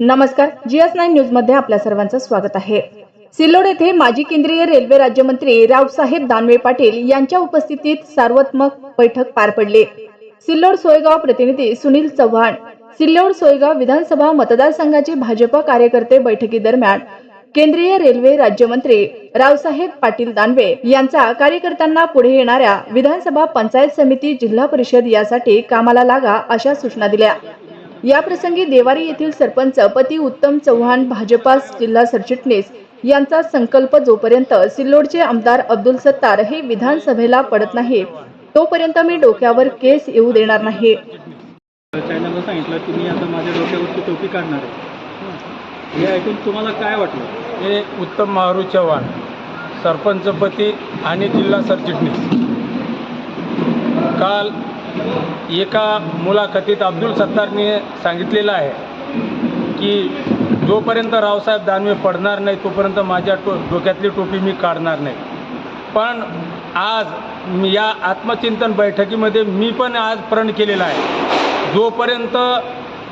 नमस्कार GS nine न्यूजमध्ये आपल्या सर्वांचं स्वागत आहे. सिल्लोड येथे माजी केंद्रीय रेल्वे राज्यमंत्री रावसाहेब दानवे पाटील यांच्या उपस्थितीत सार्वत्मक बैठक पार पडली. सिल्लोड सोयगाव प्रतिनिधी सुनील चव्हाण सिल्लोड सोयगाव विधानसभा मतदारसंघाचे भाजप कार्यकर्ते बैठकीदरम्यान केंद्रीय रेल्वे राज्यमंत्री रावसाहेब पाटील दानवे यांचा कार्यकर्त्यांना पुढे येणाऱ्या विधानसभा पंचायत समिती जिल्हा परिषद यासाठी कामाला लागा अशा सूचना दिल्या. या प्रसंगी देवारी येथील सरपंच पती उत्तम चव्हाण भाजपा जिल्हा सरचिटणीस यांचा संकल्प जोपर्यंत सिल्लोडचे आमदार अब्दुल सत्तार हे विधानसभेला पडत नाही तोपर्यंत मी डोक्यावर केस येऊ देणार नाही. चॅनलला सांगितलं की मी आता माझ्या डोक्यावरची टोपी काढणार आहे. हे ऐकून तुम्हाला काय वाटलं? हे उत्तम मारू चव्हाण सरपंचपती आणि जिल्हा सरचिटणीस. काल एका मुलाखतीत अब्दुल सत्तारने सांगितलेलं आहे की जोपर्यंत रावसाहेब दानवे पडणार नाही तोपर्यंत माझ्या टो डोक्यातली टोपी मी काढणार नाही. पण आज या आत्मचिंतन बैठकीमध्ये मी पण आज प्रण केलेला आहे. जोपर्यंत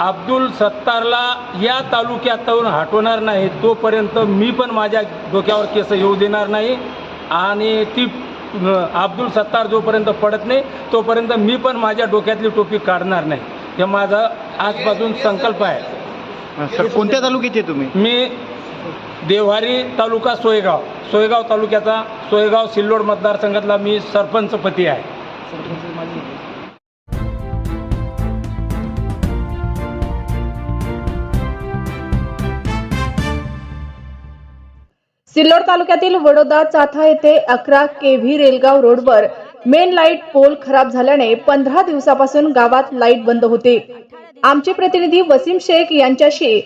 अब्दुल सत्तारला या तालुक्यातून हटवणार नाही तोपर्यंत मी पण माझ्या डोक्यावर केस येऊ देणार नाही आणि ती अब्दुल सत्तार जोपर्यंत पडत नाही तोपर्यंत मी पण माझ्या डोक्यातली टोपी काढणार नाही. हे माझा आजपासून संकल्प आहे. सर कोणत्या तालुक्याचे तुम्ही? मी देवहारी तालुका सोयगाव. सोयगाव तालुक्याचा सोयगाव सिल्लोड मतदारसंघातला मी सरपंचपती आहे. सिल्लोड तालुक्यातील वडोदा चाथा येथे अकरा केव्ही रेलगाव रोडवर मेन लाइट पोल खराब झाल्याने पंधरा दिवसापासून गावात लाइट बंद होती. आमचे प्रतिनिधी वसीम शेख यांच्याशी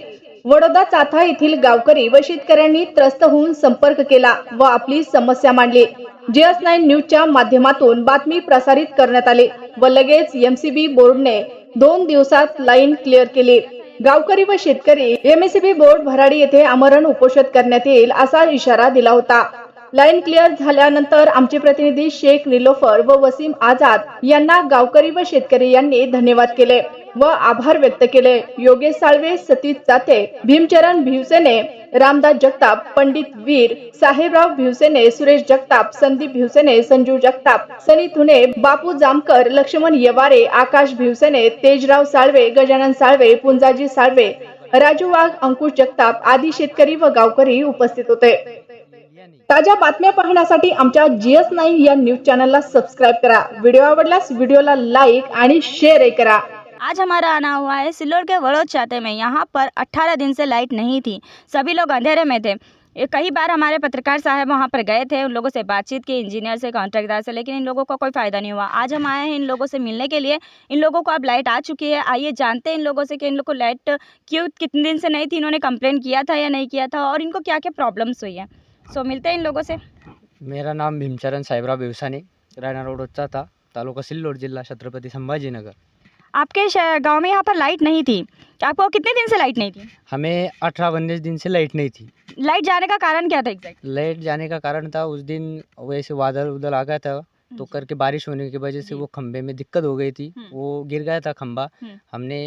वडोदा चाथा येथील गावकरी व शेतकऱ्यांनी त्रस्त होऊन संपर्क केला व आपली समस्या मांडली. जीएस नाईन न्यूजच्या माध्यमातून बातमी प्रसारित करण्यात आली व लगेच एमसीबी बोर्डने दोन दिवसात लाईन क्लिअर केली. गावकरी व शेतकरी एमएससीबी बोर्ड भराडी येथे आमरण उपोषण करण्यात येईल असा इशारा दिला होता. लाईन क्लिअर झाल्यानंतर आमचे प्रतिनिधी शेख निलोफर व वसीम आझाद यांना गावकरी व शेतकरी यांनी धन्यवाद केले व आभार व्यक्त केले. योगेश साळवे सतीश जाते भीमचरण भिवसेने रामदास जगताप पंडित वीर साहेबराव भिवसेने सुरेश जगताप संदीप भिवसेने संजू जगताप सनी थुने बापू जामकर लक्ष्मण येवारे आकाश भिवसेने तेजराव साळवे गजानन साळवे पुंजाजी साळवे राजू वाघ अंकुश जगताप आदी शेतकरी व गावकरी उपस्थित होते. ताज्या बातम्या पाहण्यासाठी आमच्या जीएस नाईन या न्यूज़ चॅनलला सबस्क्राईब करा. व्हिडिओ आवडल्यास व्हिडिओला लाईक आणि शेअर करा. आज हमारा आना हुआ है सिल्लोर के वड़ोद छाते में। यहाँ पर 18 दिन से लाइट नहीं थी। सभी लोग अंधेरे में थे। कई बार हमारे पत्रकार साहब वहाँ पर गए थे, उन लोगों से बातचीत की इंजीनियर से कॉन्ट्रैक्टर से, लेकिन इन लोगों को कोई फ़ायदा नहीं हुआ। आज हम आए हैं इन लोगों से मिलने के लिए। इन लोगों को अब लाइट आ चुकी है। आइए जानते हैं इन लोगों से कि इन लोग को लाइट क्यों कितने दिन से नहीं थी, इन्होंने कंप्लेन किया था या नहीं किया था, और इनको क्या क्या प्रॉब्लम्स हुई है। सो मिलते हैं इन लोगों से। मेरा नाम भीमचरण साहेबराव बेवसाने रायना रोडचा था तालुका सिल्लोड जिल्हा छत्रपति संभाजीनगर। आपके गाँव में यहाँ पर लाइट नहीं थी। आपको कितने दिन से लाइट नहीं थी? हमें अठारह उन्नीस दिन से लाइट नहीं थी। लाइट जाने का कारण क्या था एग्जैक्ट लाइट जाने का कारण था उस दिन वैसे बादल उदल आ गया था तो करके बारिश होने की वजह से वो खंबे में दिक्कत हो गई थी। हम्म। वो गिर गया था खंबा हम्म। हमने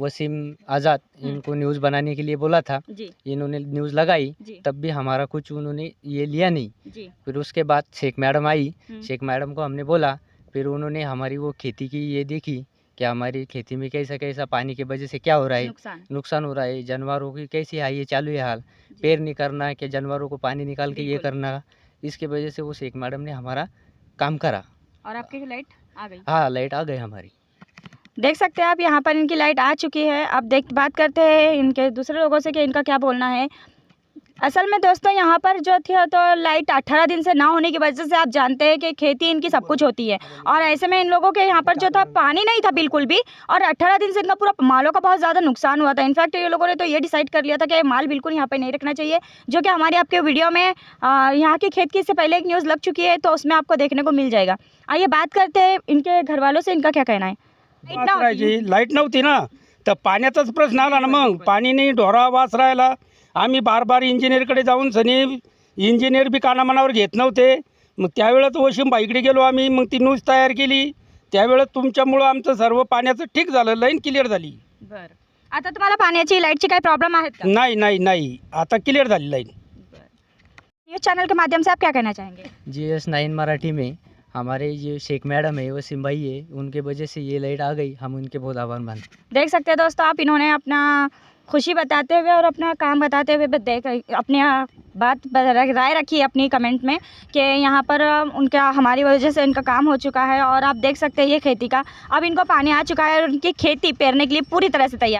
वसीम आज़ाद हम्म। इनको न्यूज़ बनाने के लिए बोला था। इन्होंने न्यूज़ लगाई तब भी हमारा कुछ उन्होंने ये लिया नहीं। जी। फिर उसके बाद शेख मैडम आई। हम्म। शेख मैडम को हमने बोला फिर उन्होंने हमारी वो खेती की ये देखी कि हमारी खेती में कैसा कैसा पानी की वजह से क्या हो रहा है। नुकसान। नुकसान हो रहा है जानवरों की कैसी है ये चालू है हाल। पैर नहीं करना कि जानवरों को पानी निकाल के ये करना। इसके वजह से वो शेख मैडम ने हमारा काम करा। और आपकी लाइट आ गई? हाँ लाइट आ गई हमारी। देख सकते हैं आप, यहाँ पर इनकी लाइट आ चुकी है। अब देख, बात करते हैं इनके दूसरे लोगों से कि इनका क्या बोलना है। असल में दोस्तों, यहाँ पर जो थी तो लाइट अट्ठारह दिन से ना होने की वजह से आप जानते हैं कि खेती इनकी सब कुछ होती है। और ऐसे में इन लोगों के यहाँ पर जो था, पानी नहीं था बिल्कुल भी, और अट्ठारह दिन से इनका पूरा मालों का बहुत ज़्यादा नुकसान हुआ था। इनफैक्ट ये लोगों ने तो ये डिसाइड कर लिया था कि माल बिल्कुल यहाँ पर नहीं रखना चाहिए, जो कि हमारी आपके वीडियो में यहाँ की खेत की से पहले एक न्यूज़ लग चुकी है तो उसमें आपको देखने को मिल जाएगा। आइए बात करते हैं इनके घर वालों से इनका क्या कहना है। लाइट ना होती. वासरायची लाइट नव्हती ना. तर पाण्याचाच प्रश्न आला ना मग. पाणी नाही ढोरा वास राहिला. आम्ही बार बार इंजिनियरकडे जाऊन सनी इंजिनियर बी कानामनावर घेत नव्हते. मग त्यावेळेस वशिम बाईकडे गेलो आम्ही. मग ती न्यूज तयार केली. त्यावेळेस तुमच्यामुळं आमचं सर्व पाण्याचं ठीक झालं. लाईन क्लिअर झाली. बरं. आता तुम्हाला पाण्याची लाईटची काही प्रॉब्लेम आहेत का? नाही नाही नाही. आता क्लिअर झाली लाईन. न्यूज़ चैनल के माध्यम से आप क्या कहना चाहेंगे? जी एस नाइन मराठी में हमारे जो शेख मैडम है वसीम भाई है, उनके वजह से ये लाइट आ गई, हम उनके बहुत आभार मानते हैं। देख सकते हैं दोस्तों, आप इन्होंने अपना खुशी बताते हुए और अपना काम बताते हुए देख अपनी बात राय रखी है अपनी कमेंट में कि यहाँ पर उनका, हमारी वजह से इनका काम हो चुका है और आप देख सकते हैं ये खेती का, अब इनको पानी आ चुका है और उनकी खेती पेरने के लिए पूरी तरह से तैयार